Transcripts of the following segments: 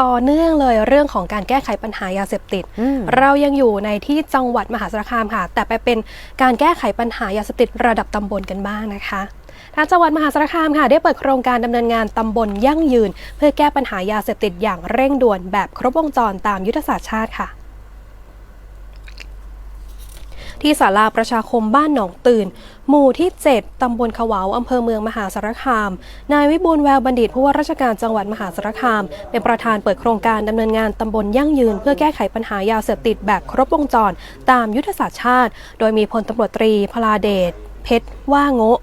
ต่อเนื่องเลยเรื่องของการแก้ไขปัญหายาเสพติดอืมเรายังอยู่ในที่จังหวัดมหาสารคามค่ะ แต่ไปเป็นการแก้ไขปัญหายาเสพติดระดับตำบลกันบ้างนะคะทางจังหวัดมหาสารคามค่ะ ได้เปิดโครงการดำเนินงานตำบลยั่งยืน เพื่อแก้ปัญหายาเสพติดอย่างเร่งด่วนแบบครบวงจรตามยุทธศาสตร์ชาติค่ะ ที่ศาลาประชาคมบ้านหนองตื่น หมู่ที่ 7 ตำบลขวาวอำเภอเมืองมหาสารคาม นายวิบูลแววบัณฑิตผู้ว่าราชการจังหวัดมหาสารคาม เป็นประธานเปิดโครงการดำเนินงานตำบลยั่งยืน เพื่อแก้ไขปัญหายาเสพติดแบบครบวงจร ตามยุทธศาสตร์ชาติ โดยมีพลตำรวจตรีพลาเดชเพชรว่าโงะ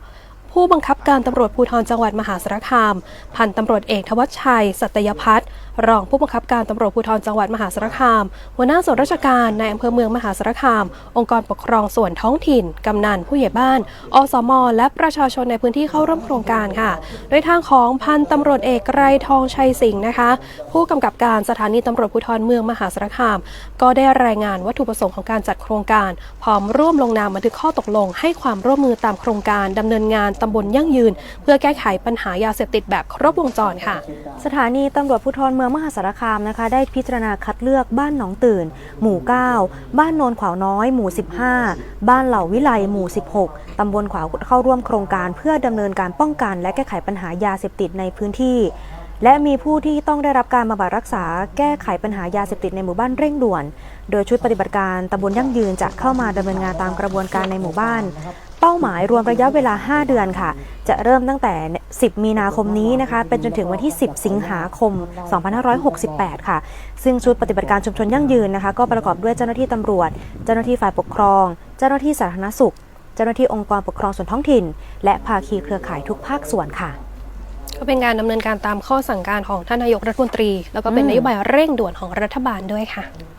ผู้บังคับการตำรวจภูธรจังหวัดมหาสารคาม พันตำรวจเอกทวัชชัย สัตยพัฒน์รองผู้บังคับการตำรวจภูธรจังหวัดมหาสารคาม หัวหน้าส่วนราชการในอำเภอเมืองมหาสารคาม องค์กรปกครองส่วนท้องถิ่น กำนันผู้ใหญ่บ้าน อสม และประชาชนในพื้นที่เข้าร่วมโครงการค่ะ โดยทางของพันตำรวจเอกไกรทองชัยสิงห์นะคะ ผู้กำกับการสถานีตำรวจภูธรเมืองมหาสารคาม ก็ได้รายงานวัตถุประสงค์ของการจัดโครงการ พร้อมร่วมลงนามบันทึกข้อตกลง ให้ความร่วมมือตามโครงการดำเนินงานตำบลยั่งยืน เพื่อแก้ไขปัญหายาเสพติดแบบครบวงจรค่ะ สถานีตำรวจภูธรเมืองมหาสารคามนะคะ ได้พิจารณาคัดเลือกบ้านหนองตื่น หมู่ 9 บ้านโนนขวาวน้อย หมู่ 15 บ้านเหล่าวิไลหมู่ 16 ตำบลขวาวเข้าร่วมโครงการ เพื่อดำเนินการป้องกัน และแก้ไขปัญหายาเสพติดในพื้นที่และมีผู้ที่ต้องได้รับการบำบัดรักษาแก้ไขปัญหายาเสพติดในหมู่บ้านเร่งด่วน โดยชุดปฏิบัติการตำบลยั่งยืนจะเข้ามาดำเนินงานตามกระบวนการในหมู่บ้าน เป้าหมายรวมระยะเวลา 5 เดือนค่ะ จะเริ่มตั้งแต่ 10 มีนาคมนี้นะคะเป็นจนถึงวันที่ 10 สิงหาคม 2568 ค่ะ ซึ่งชุดปฏิบัติการชุมชนยั่งยืนนะคะ ก็ประกอบด้วยเจ้าหน้าที่ตำรวจ เจ้าหน้าที่ฝ่ายปกครอง เจ้าหน้าที่สาธารณสุข เจ้าหน้าที่องค์กรปกครองส่วนท้องถิ่น และภาคีเครือข่ายทุกภาคส่วนค่ะก็เป็นการดำเนินการตามข้อสั่งการของท่านนายกรัฐมนตรี แล้วก็เป็นอืมนโยบายเร่งด่วนของรัฐบาลด้วยค่ะอ